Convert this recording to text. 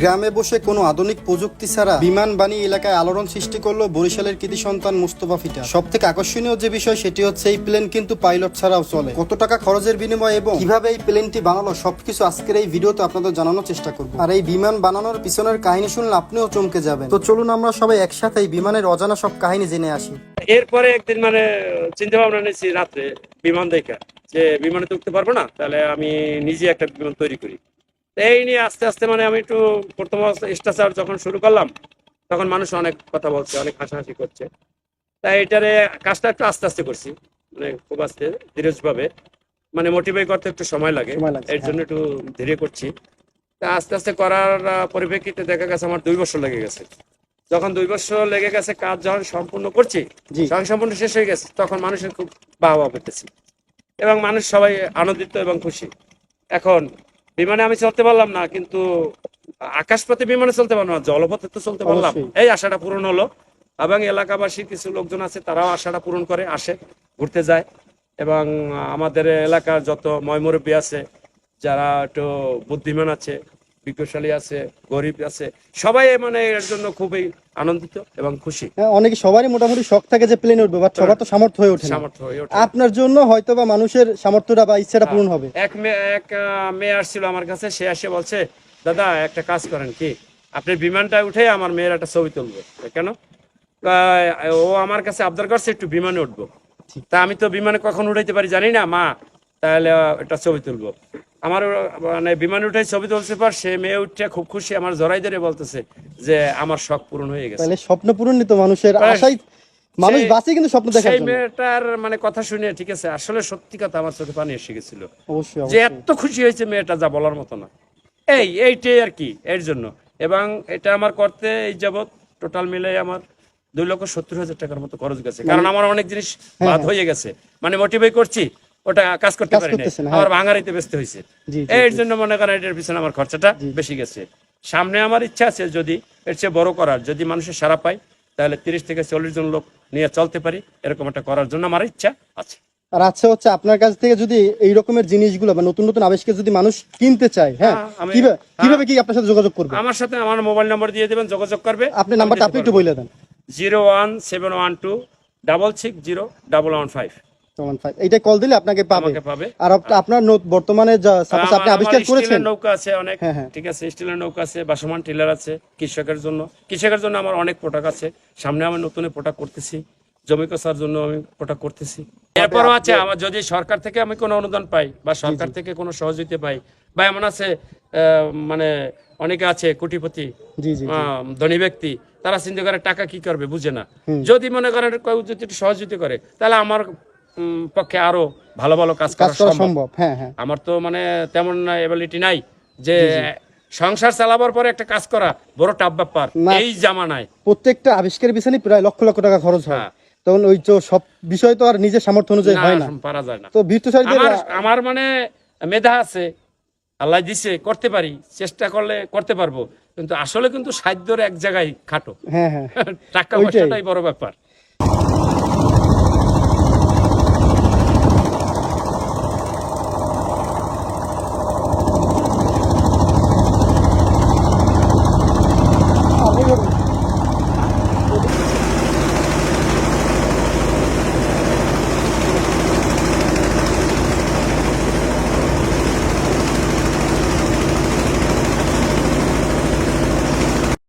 গ্রামে বসে কোনো আধুনিক প্রযুক্তি ছাড়া বিমান বানিয়ে এলাকায় আলোড়ন সৃষ্টি করল বরিশালের কৃতি সন্তান মুস্তফা ফিটা সব থেকে আকর্ষণীয় যে বিষয় সেটি হচ্ছে এই প্লেন কিন্তু পাইলট ছাড়াও চলে। কত টাকা খরচের বিনিময়ে এবং কীভাবে এই প্লেনটি বানালো সবকিছু আজকের এই ভিডিওতে আপনাদের জানানোর চেষ্টা করব। আর এই বিমান বানানোর পিছনের কাহিনী শুনলে আপনিও চমকে যাবেন। তো চলুন আমরা সবাই একসাথে এই বিমানের অজানা সব কাহিনী জেনে আসি। এরপরে একদিন মানে চিন্তা ভাবনা নিয়েছি রাত্রে বিমান দেখা। যে বিমানে উঠতে পারব না, তাহলে আমি নিজে একটা বিমান তৈরি করি। তো এই নিয়ে আস্তে আস্তে মানে আমি একটু প্রথম স্টাচার যখন শুরু করলাম তখন মানুষ অনেক কথা বলছে অনেক হাসাহাসি করছে। তাই এটারে কাজটা একটু আস্তে আস্তে করছি মানে খুব আস্তে ধীরজভাবে। মানে মোটিভেট করতে একটু সময় লাগে এর জন্য একটু ধীরে করছি। তা আস্তে আস্তে করার পরিপ্রেক্ষিতে দেখা গেছে আমার দুই বছর লেগে গেছে। যখন দুই বছর লেগে গেছে কাজ যখন সম্পূর্ণ করছি যখন সম্পূর্ণ শেষ হয়ে গেছে তখন মানুষের খুব বাহবা পেতেছি। এবং মানুষ সবাই আনন্দিত এবং খুশি। এখন বিমানে আমি চলতে পারলাম না কিন্তু আকাশপথে বিমানে চলতে পারলাম না জলপথে তো চলতে পারলাম। এই আশাটা পূরণ হলো। এবং এলাকাবাসী কিছু লোকজন আছে তারাও আশাটা পূরণ করে আসে ঘুরতে যায়। এবং আমাদের এলাকার যত ময়মুরব্বী আছে যারা একটু বুদ্ধিমান আছে বিজ্ঞশালী আছে গরিব আছে সবাই মানে এর জন্য খুবই আনন্দিত এবং খুশি। হ্যাঁ, অনেকে সবারই মোটামুটি শখ থাকে যে প্লেনে উঠবে বাট সবার তো সামর্থ্য হয়ে ওঠে সামর্থ্য হয়ে ওঠে আপনার জন্য হয়তো বা মানুষের সামর্থ্যটা বা ইচ্ছাটা পূরণ হবে। এক মেয়ে এক মেয়ে আসছিল আমার কাছে সে এসে বলছে দাদা একটা কাজ করেন কি? আপনি বিমানটা উঠে আমার মেয়ের একটা ছবি তুলবে। কেন? ও আমার কাছে আবদার করছে একটু বিমানে উঠবো। তা আমি তো বিমানে কখন উঠাইতে পারি জানি না মা তাহলে একটা ছবি তুলবো। আমার মানে বিমানে উঠে ছবি তুলছে পর সে মেয়ে উঠে খুব খুশি আমার জড়াই ধরে বলতেছে যে আমার শখ পূরণ হয়ে গেছে। তাহলে স্বপ্ন পূরণই তো মানুষের আশাই মানুষ বাঁচে কিন্তু স্বপ্ন দেখার সেই মেয়েটার মানে কথা শুনে ঠিক আছে আসলে সত্যি কথা আমার চোখে পানি এসে গেছিল। অবশ্যই যে এত খুশি হয়েছে মেয়েটা যা বলার মতো না। এই এইটাই আর কি এর জন্য। এবং এটা আমার করতে এই যাবৎ টোটাল মিলে আমার দুই লক্ষ সত্তর হাজার টাকার মতো খরচ গেছে। কারণ আমার অনেক জিনিস বাদ হয়ে। গেছে। মানে মোটিভেট করছি ওটা কাজ করতে পারি না আমার ভাঙারিতে ব্যস্ত হয়েছে। এর জন্য মনে করেন এটার পিছনে আমার খরচাটা বেশি গেছে। সামনে আমার ইচ্ছা আছে যদি এর চেয়ে বড় করার যদি মানুষের সারা পাই তাহলে তিরিশ থেকে চল্লিশ জন লোক নিয়ে চলতে পারি। এরকম একটা করার জন্য আমার ইচ্ছা আছে। আর আচ্ছা হচ্ছে আপনার কাছ থেকে যদি এই রকমের জিনিসগুলো বা নতুন নতুন আবিষ্কার যদি মানুষ কিনতে চায় হ্যাঁ হ্যাঁ, কীভাবে কীভাবে কি আপনার সাথে যোগাযোগ করবে? আমার সাথে আমার মোবাইল নাম্বার দিয়ে দেবেন যোগাযোগ করবে। আপনি নাম্বারটা আপনি একটু বলে দেন। Zero one seven one two double six zero double one five. তখন কল দিলে আপনাকে পাবে। আর আপনার বর্তমানে সাপোজ আপনি আবিষ্কার করেছেন। নৌকা আছে অনেক। ঠিক আছে স্টিলের নৌকা আছে বাসমান টিলার আছে কৃষকের জন্য। কৃষকের জন্য আমার অনেক প্রোডাক্ট আছে। সামনে আমি নতুন প্রোডাক্ট করতেছি। জমি কষার জন্য আমি প্রোডাক্ট করতেছি। এরপরও আছে আমার যদি সরকার থেকে আমি কোনো অনুদান পাই বা সরকার থেকে কোনো সহযোগিতা পাই বা এমন আছে মানে অনেকে আছে কোটিপতি ধনী ব্যক্তি তারা চিন্তা করে টাকা কি করবে বুঝে না। যদি মনে করেন কেউ যদি একটু সহযোগিতা করে তাহলে আমার পক্ষে আরও ভালো ভালো কাজ করা সম্ভব। হ্যাঁ হ্যাঁ। আমার তো মানে তেমন এবিলিটি নাই যে সংসার চালাবার পরে একটা কাজ করা বড় টাপ ব্যাপার। এই জামানায়। প্রত্যেকটা আবিষ্কারের পিছনে প্রায় লক্ষ লক্ষ টাকা খরচ হয়। হ্যাঁ। তখন ওই তো সব বিষয় তো আর নিজের সামর্থ্য অনুযায়ী হয় না। পারা যায় না। তো বৃত্তচারীদের আমার আমার মানে মেধা আছে। আল্লাহ দিছে করতে পারি চেষ্টা করলে করতে পারব। কিন্তু আসলে কিন্তু সাধ্যর এক জায়গায় খাটো। হ্যাঁ হ্যাঁ। টাকা। পয়সাটাই বড় ব্যাপার।